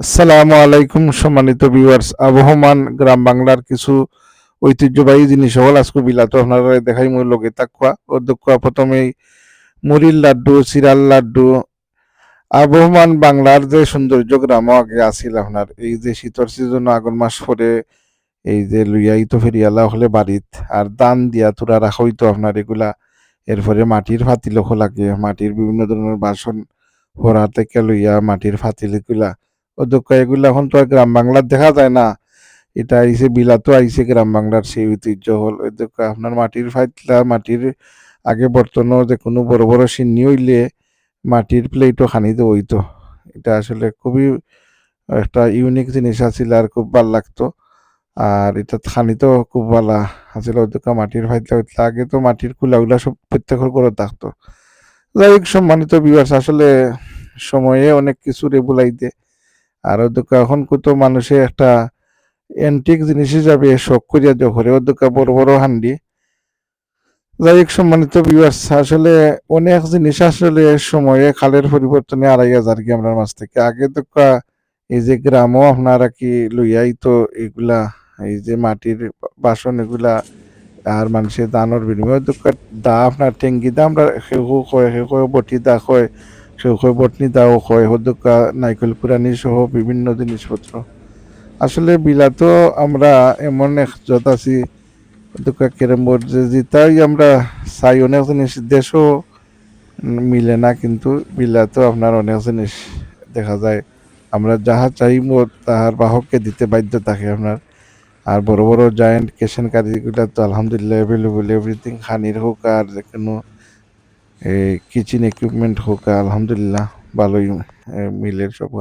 আসসালামু আলাইকুম, সম্মানিত ভিউয়ার্স আবহমান গ্রাম বাংলার কিছু ঐতিহ্যবাহী জিনিস হল আজকে বিলাত আপনারা দেখাই মই লগে তাকুয়া অধ্যক্ষ প্রথমেই মুড়ির লাড্ডু, চিরাল লাড্ডু। আবহমান বাংলার যে সৌন্দর্য গ্রাম আগে আছিল আপনার। এই যে শীতর সিজন আগুন মাস পরে এই যে লইয়াই তো ফেরিয়ালা হলে বাড়িত। আর দান দিয়া তোরা রাখা হইতো আপনার এগুলা। এরপরে মাটির ফাতিল লাগে মাটির বিভিন্ন ধরনের বাসন ভরা থেকে লইয়া মাটির ফাতিল এগুলা অধ্যক্ষ এগুলা এখন তো আর গ্রাম বাংলার দেখা যায় না। এটা আইসে বিলাতো আইসে গ্রাম বাংলার সেই ঐতিহ্য হল। অধ্যক্ষ, আপনার মাটির ফাইতলা মাটির আগে বর্তমানে যে কোনো বড় বড় সিন্নি হইলে মাটির প্লেটও খানিতে হইতো। এটা আসলে খুবই একটা ইউনিক জিনিস আছিল আর খুব ভালো লাগতো। আর এটা খানিতেও খুব ভালা আছিল অধ্যক্ষ, মাটির ফাইতলা হইতলা আগে তো মাটির কুলাগুলা সব প্রত্যেকের করে থাকতো। যাই হোক, সম্মানিত বিভার্স আসলে সময়ে অনেক কিছু রেবুলাইতে আর অধ্যক্ষ এখন কত মানুষে একটা অ্যান্টিক জিনিস হিসাবে শখ করিয়া জহরে অধ্যক্ষ বড় বড় হান্ডি। যাই হোক, সম্মানিত ভিউয়ার্স আসলে অনেক জিনিস আসলে সময়ে খালের পরিবর্তনে আড়াই হাজার কি আপনার মাছ থেকে। আগে তো এই যে গ্রামও আপনারা কি লইয়াই তো এগুলা, এই যে মাটির বাসন এগুলা আর মানুষের দানোর বিনিময়ে দা আপনার টেঙ্গি দা আমরা কয়, বটি দা কয় সেও কয় বটনি দাও কয় হদুকা নাইকল কুরানি সহ বিভিন্ন জিনিসপত্র। আসলে বিলাতো আমরা এমন এক জত আছি হদুকা কেরম বোর্ড যে যেটাই আমরা চাই অনেক জিনিস, দেশও মিলে না কিন্তু বিলাতো আপনার অনেক জিনিস দেখা যায়। আমরা যাহা চাইব তাহার বাহককে দিতে বাধ্য থাকে আপনার। আর বড় বড় জায়েন্ট কেশন কারিগুলা তো আলহামদুলিল্লাহ অ্যাভেলেবল এভরিথিং খানির হোক আর যে কোনো কিচেন ইকুইপমেন্ট হোক, আলহামদুলিল্লাহ, ভালোই মিলের সব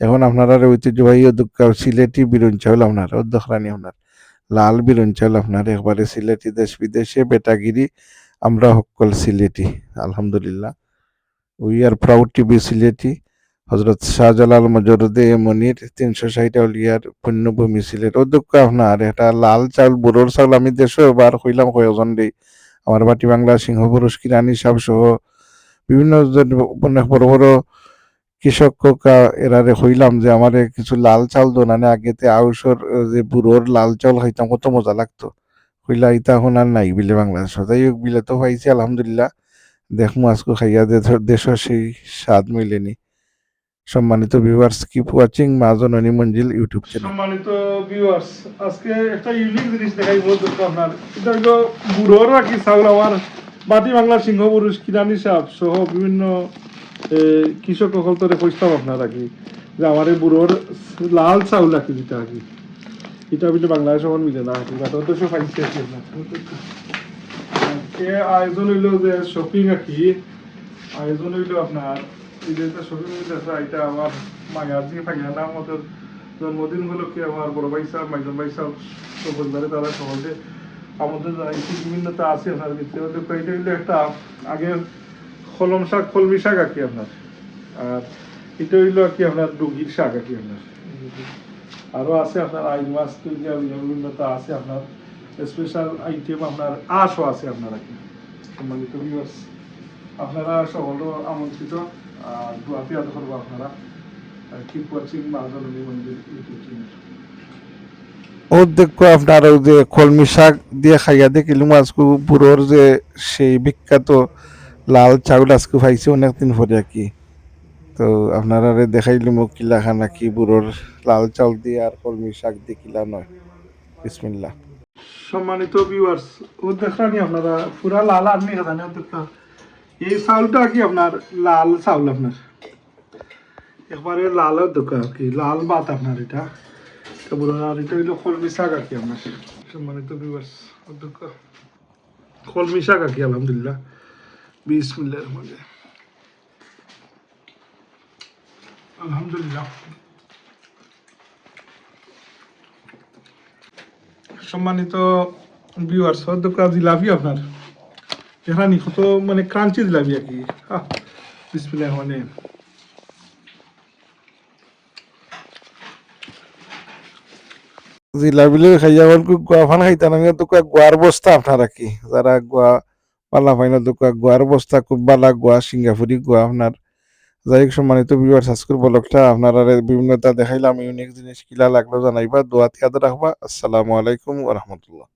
এখন আপনারা ঐতিহ্যবাহী উদ্যোগ সিলেটি বিরুন চাউল আপনার অধ্যক্ষরানি আপনার, লাল বিরুন চাউল আপনার, একবারে সিলেটি দেশ বিদেশে, বেটাগিরি, আমরা সকল সিলেটি, আলহামদুলিল্লাহ। We are proud to be Sylheti, হজরত শাহজালাল মজরুদে মনির, তিনশো ষাট আউলিয়ার পুণ্যভূমি সিলেট। অধ্যক্ষ আপনার, এটা লাল চাউল, বুড়োর চাউল, আমি দেশে এবার হইলাম কয়েকজন দেই। আমার বাটি বাংলা সিংহ পুরুষ কিরানি সাহ সহ বিভিন্ন উপন্যাস বড় বড় কৃষক কোকা এরারে হইলাম যে আমারে কিছু লাল চাল দোনানে আগেতে আউসর যে বুড়োর লাল চাল খাইতাম কত মজা লাগতো। হইলা ইতা এখন আর নাই বিলে বাংলাদেশ। যাই হোক বিলে তো পাইছি আলহামদুলিল্লাহ। দেখমু আজকে খাইয়া দেশ- সেই স্বাদ মিলেনি। সম্মানিত viewers keep watching Maa Janani Manzil YouTube channel সম্মানিত ভিউয়ার্স আজকে একটা ইউনিক জিনিস দেখাই বলতে আপনার। এটা হলো বুড়োর রাখি চাউল আমার বাটি বাংলার সিংহ পুরুষ কিরানি সাপ সহ বিভিন্ন কৃষক সকল তরে কইতাম আপনার রাখি যে আমার এই বুড়োর লাল চাউল রাখি আর কি। এটা বিলে বাংলাদেশ আমার মিলে না রাখি আপনার। আজকে আয়োজন হইল যে শপিং কি, আয়োজন হইল আপনার এটা আমার মায়ার ফাইয়া নাম মতো জন্মদিন উপলক্ষে আমার বড় ভাই সাহেব মাইজন ভাই সাহেব তারা আমাদের বিভিন্নতা আছে আপনার ভিতরে? ওদের একটা আগে কলম শাক কলমি শাক আর কি আপনার। আর এটা হইল আর কি আপনার ডুগির শাক আর কি আপনার। আরও আছে আপনার আইন মাছ বিভিন্নতা আছে আপনার। স্পেশাল আইটেম আপনার আশও আছে আপনার আর কি। সম্মানিত viewers, আপনারা সকল আমন্ত্রিত আর দোয়াতে আদ করব আপনারা। Keep watching Mandir YouTube channel অধ্যক্ষ আপনার ওই যে কলমি শাক দিয়ে খাইয়া দেখিলাম আজকে বুড়োর যে সেই বিখ্যাত লাল চাউল আজকে পাইছি অনেকদিন পরে আর কি। তো আপনারা দেখাইলাম কিলা খানা কি বুড়োর লাল চাউল দিয়ে আর কলমি শাক দিয়ে কিলা নয়। বিসমিল্লাহ। সম্মানিত ভিউয়ার্স ও দেখানি আপনারা পুরা লাল আর্মি দেখা এই চাউলটা কি আপনার? লাল চাউল আপনার? একবারে লাল দোকান কি? লাল ভাত আপনার এটা। আর এটা হইল কলমি শাক আর কি আপনার সম্মানিত অধ্যক্ষ কলমি শাক আর কি, আলহামদুলিল্লাহ। বিসমিল্লাহির রহমানির রহিম। আলহামদুলিল্লাহ সম্মানিত ভিউয়ার্স অধ্যক্ষ জিলাপি আপনার এখানে কত মানে ক্রাঞ্চি জিলাপি আর কি। বিসমিল্লাহ মানে জিলাপিলে খাইয়া বল গোয়া ফান খাইতা না তো কয় গোয়ার বস্তা আপনারা কি। যারা গোয়া পালা ফাইনা তো কয় গোয়ার বস্তা খুব বালা, গোয়া সিঙ্গাপুরি, গোয়া আপনার যাই সম্মানিত ভিউয়ার্স আজকের ব্লগটা আপনারা বিভিন্নতা দেখাইলাম ইউনিক জিনিস কিলা লাগল জানাইবা দোয়াত ইয়াদ রাখবা। আসসালামু আলাইকুম ওয়া রাহমাতুল্লাহ।